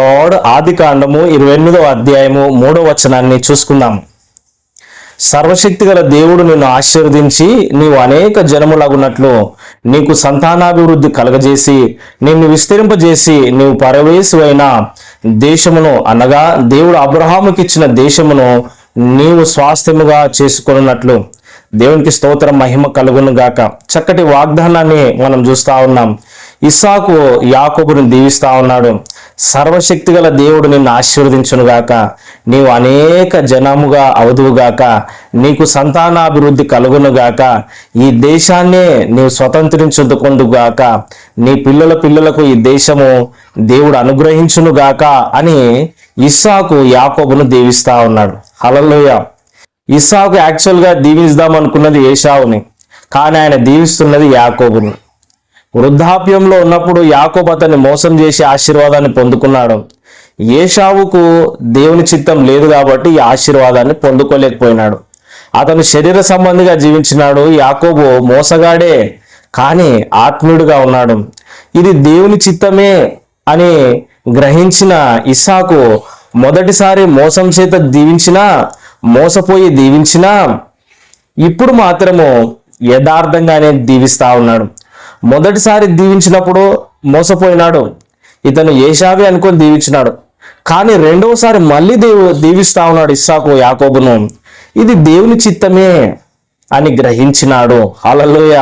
Lord ఆది కాండము ఇరవై ఎనిమిదవ అధ్యాయము మూడవ వచనాన్ని చూసుకుందాం. సర్వశక్తి గల దేవుడు నిన్ను ఆశీర్వదించి నీవు అనేక జనములగున్నట్లు నీకు సంతానాభివృద్ధి కలగజేసి నిన్ను విస్తరింపజేసి నీవు పరవేశువైన దేశమును అనగా దేవుడు అబ్రహాముకిచ్చిన దేశమును నీవు స్వాస్థ్యముగా చేసుకున్నట్లు దేవునికి స్తోత్రం మహిమ కలుగును గాక. చక్కటి వాగ్దానాన్ని మనం చూస్తా ఉన్నాం. ఇస్సాకు యాకోబుని దీవిస్తా ఉన్నాడు. సర్వశక్తి గల దేవుడు నిన్ను ఆశీర్వదించునుగాక. నీవు అనేక జనముగా అవదువుగాక. నీకు సంతానాభివృద్ధి కలుగును గాక ఈ దేశాన్నే నీవు స్వతంత్రించుకుందుగాక నీ పిల్లల పిల్లలకు ఈ దేశము దేవుడు అనుగ్రహించును గాక అని ఇస్సాకు యాకోబును దీవిస్తా ఉన్నాడు. హలలోయ ఇస్సాకు యాక్చువల్గా దీవిస్తాం అనుకున్నది ఏషావుని. కానీ ఆయన దీవిస్తున్నది యాకోబుని. వృద్ధాప్యంలో ఉన్నప్పుడు యాకోబు అతన్ని మోసం చేసి ఆశీర్వాదాన్ని పొందుకున్నాడు. ఏషావుకు దేవుని చిత్తం లేదు కాబట్టి ఈ ఆశీర్వాదాన్ని పొందుకోలేకపోయినాడు. అతను శరీర సంబంధిగా జీవించినాడు. యాకోబు మోసగాడే కానీ ఆత్మీయుడుగా ఉన్నాడు. ఇది దేవుని చిత్తమే అని గ్రహించిన ఇస్సాకు మొదటిసారి మోసం చేత దీవించినా మోసపోయి దీవించినా ఇప్పుడు మాత్రము యథార్థంగానే దీవిస్తా ఉన్నాడు. మొదటిసారి దీవించినప్పుడు మోసపోయినాడు. ఇతను ఏషావి అనుకొని దీవించినాడు. కానీ రెండవసారి మళ్ళీ దేవు దీవిస్తా ఉన్నాడు ఇస్సాకు యాకోబును. ఇది దేవుని చిత్తమే అని గ్రహించినాడు. అలలోయ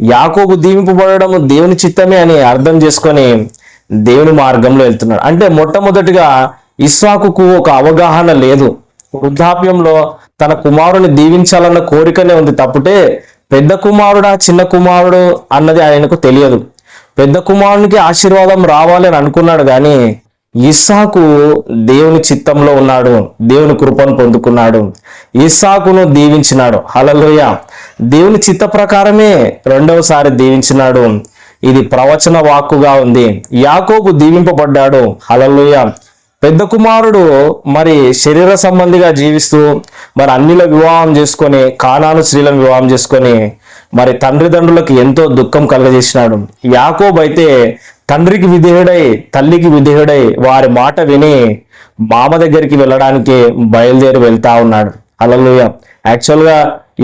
యాకోబు దీవింపబడడం దేవుని చిత్తమే అని అర్థం చేసుకొని దేవుని మార్గంలో వెళ్తున్నాడు. అంటే మొట్టమొదటిగా ఇస్సాకుకు ఒక అవగాహన లేదు. వృద్ధాప్యంలో తన కుమారుని దీవించాలన్న కోరికనే ఉంది. తప్పుటే పెద్ద కుమారుడా చిన్న కుమారుడు అన్నది ఆయనకు తెలియదు. పెద్ద కుమారునికి ఆశీర్వాదం రావాలి అని అనుకున్నాడు కానీ ఇస్సాకు దేవుని చిత్తంలో ఉన్నాడు దేవుని కృపను పొందుకున్నాడు. ఇస్సాకును దీవించినాడు. హలలోయ దేవుని చిత్త ప్రకారమే రెండవసారి దీవించినాడు. ఇది ప్రవచన వాక్కుగా ఉంది. యాకోబు దీవింపబడ్డాడు. హలలోయ పెద్ద కుమారుడు మరి శరీర సంబంధిగా జీవిస్తూ మరి అన్నిల వివాహం చేసుకొని కానాను స్త్రీలను వివాహం చేసుకొని మరి తండ్రిదండ్రులకు ఎంతో దుఃఖం కలగజేసినాడు. యాకోబ్ అయితే తండ్రికి విధేయుడై తల్లికి విధేయుడై వారి మాట విని మామ దగ్గరికి వెళ్ళడానికి బయలుదేరి వెళ్తా ఉన్నాడు. అలలుయ యాక్చువల్గా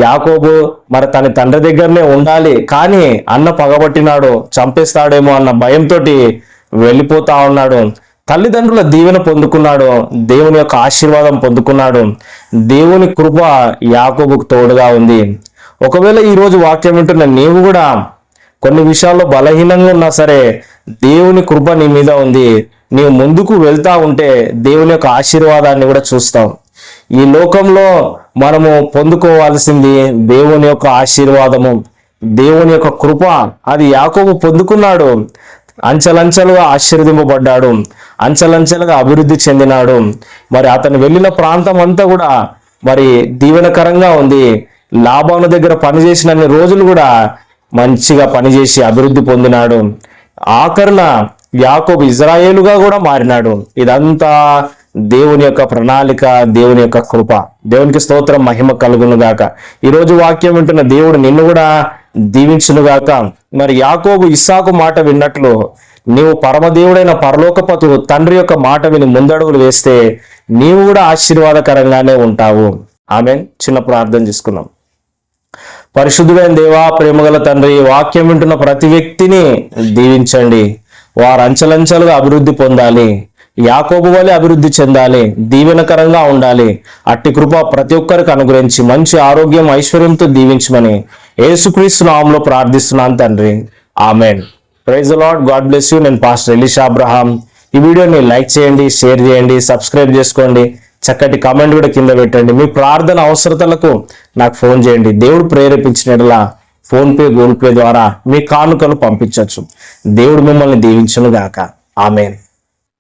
యాకోబు మరి తన తండ్రి దగ్గరనే ఉండాలి కానీ అన్న పగబట్టినాడు చంపేస్తాడేమో అన్న భయంతో వెళ్ళిపోతా ఉన్నాడు. తల్లిదండ్రుల దీవెన పొందుకున్నాడు దేవుని యొక్క ఆశీర్వాదం పొందుకున్నాడు. దేవుని కృప యాకోబుకు తోడుగా ఉంది. ఒకవేళ ఈరోజు వాక్యం వింటున్న నీవు కూడా కొన్ని విషయాల్లో బలహీనంగా ఉన్నా సరే దేవుని కృప నీ మీద ఉంది. నీవు ముందుకు వెళ్తా ఉంటే దేవుని యొక్క ఆశీర్వాదాన్ని కూడా చూస్తావు ఈ లోకంలో మనము పొందుకోవాల్సింది దేవుని యొక్క ఆశీర్వాదము. దేవుని యొక్క కృప. అది యాకోబు పొందుకున్నాడు. అంచెలంచెలుగా ఆశీర్వదింపబడ్డాడు. అంచెలంచెలుగా అభివృద్ధి చెందినాడు. మరి అతను వెళ్ళిన ప్రాంతం అంతా కూడా మరి దీవెనకరంగా ఉంది. లాభాను దగ్గర పనిచేసిన అన్ని రోజులు కూడా మంచిగా పనిచేసి అభివృద్ధి పొందినాడు. ఆఖరున యాకోబు ఇజ్రాయేలుగా కూడా మారినాడు. ఇదంతా దేవుని యొక్క ప్రణాళిక దేవుని యొక్క కృప. దేవునికి స్తోత్రం మహిమ కలుగును గాక ఈరోజు వాక్యం వింటున్న దేవుడు నిన్ను కూడా దీవించునుగాక. మరి యాకోబు ఇస్సాకు మాట విన్నట్లు నీవు పరమదేవుడైన పరలోకపతు తండ్రి యొక్క మాట విని ముందడుగులు వేస్తే నీవు కూడా ఆశీర్వాదకరంగానే ఉంటావు. ఆమె చిన్న ప్రార్థన చేసుకున్నాం పరిశుద్ధుడైన దేవా ప్రేమగల తండ్రి వాక్యం వింటున్న ప్రతి వ్యక్తిని దీవించండి. వారు అంచెలంచెలుగా అభివృద్ధి పొందాలి. యాకోబు వలె అభివృద్ధి చెందాలి దీవెనకరంగా ఉండాలి. అట్టి కృప ప్రతి ఒక్కరికి అనుగ్రహించి మంచి ఆరోగ్యం ఐశ్వర్యంతో దీవించమని యేసుక్రీస్తు నామంలో ప్రార్థిస్తున్నాను తండ్రి. Amen. Praise lord god bless you నేను పాస్టర్ ఎలిషా అబ్రహాం ఈ వీడియోని లైక్ చేయండి షేర్ చేయండి సబ్స్క్రైబ్ చేసుకోండి. చక్కటి కామెంట్ కూడా కింద పెట్టండి. మీ ప్రార్థన అవసరతలకు నాకు ఫోన్ చేయండి. దేవుడు ప్రేరేపించినట్లా ఫోన్పే గూగుల్ పే ద్వారా మీ కానుకలు పంపించవచ్చు. దేవుడు మిమ్మల్ని దీవించును గాక ఆమెన్.